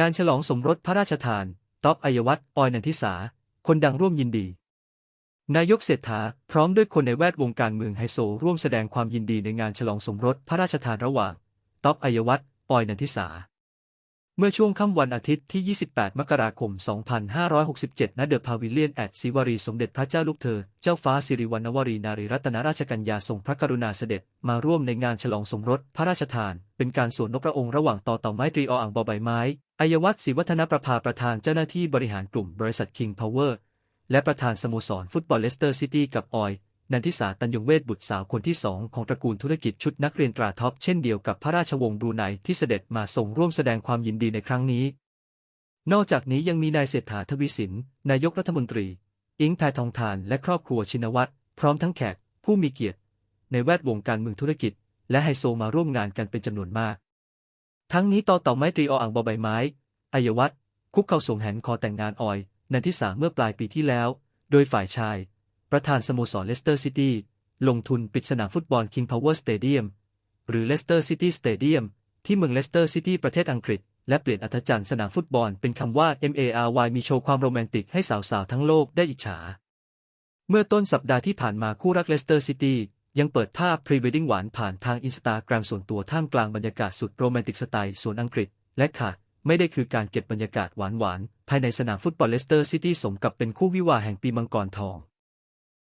งานฉลองสมรสพระราชทาน ต๊อบอัยวัฒน์ออยนันทิสา คนดังร่วมยินดี นายกเศรษฐาพร้อมด้วยคนในแวดวงการเมืองไฮโซร่วมแสดงความยินดีในงานฉลองสมรสพระราชทานระหว่าง ต๊อบอัยวัฒน์ออยนันทิสา เมื่อช่วงค่ำวันอาทิตย์ที่ 28 มกราคม 2567 ณ เดอะพาวิเลียน แอดศิวารี สมเด็จพระเจ้าลูกเธอ เจ้าฟ้าสิริวัณวรีนารีรัตนราชกัญญาทรงพระกรุณาเสด็จ มาร่วมในงานฉลองสมรส พระราชทาน เป็นการสวนนพพระองค์ระหว่างต่อเต่าไม้ตรีออ่างบอใบไม้อัยวัฒน์ศรีวัฒนประภาประธานเจ้าหน้าที่บริหารกลุ่มบริษัท King Power และประธานสโมสรฟุตบอลเลสเตอร์ซิตี้กับออย นันทิสาตันยงเวทบุตรสาวคนที่สองของตระกูลธุรกิจชุดนักเรียนตราท็อปเช่นเดียวกับพระราชวงศ์บรูไนที่เสด็จมาทรงร่วมแสดงความยินดีในครั้งนี้ นอกจากนี้ยังมีนายเศรษฐาทวีสิน นายกรัฐมนตรี อิงแพทองทานและครอบครัวชินวัตรพร้อมทั้งแขก ผู้มีเกียรติ ในแวดวงการเมืองธุรกิจ และไฮโซมาร่วมงานกันเป็นจำนวนมาก ทั้งนี้ต่อต่าไม้ตรีออ่างบอใบไม้อัยวัฒน์คุกเข่าสงแหนคอแต่งงานออย นันทิสาเมื่อปลายปีที่แล้ว โดยฝ่ายชาย ประธานสโมสรเลสเตอร์ซิตี้ลงทุนปิดสนามฟุตบอล King Power Stadium หรือ Leicester City Stadium ที่เมืองเลสเตอร์ซิตี้ประเทศอังกฤษ และเปลี่ยนอัธจันทร์สนามฟุตบอลเป็นคำว่า MARY มีโชว์ความโรแมนติกให้สาวๆ ทั้งโลกได้อิจฉา เมื่อต้นสัปดาห์ที่ผ่านมาคู่รักเลสเตอร์ซิตี้ยังเปิดภาพพรีเวดดิ้งหวานผ่านทางอินสตาแกรมส่วนตัวท่ามกลางบรรยากาศสุดโรแมนติกสไตล์สวนอังกฤษ และขาดไม่ได้คือการเก็บบรรยากาศหวานๆภายในสนามฟุตบอลเลสเตอร์ซิตี้สมกับเป็นคู่วิวาห์แห่งปีมังกรทอง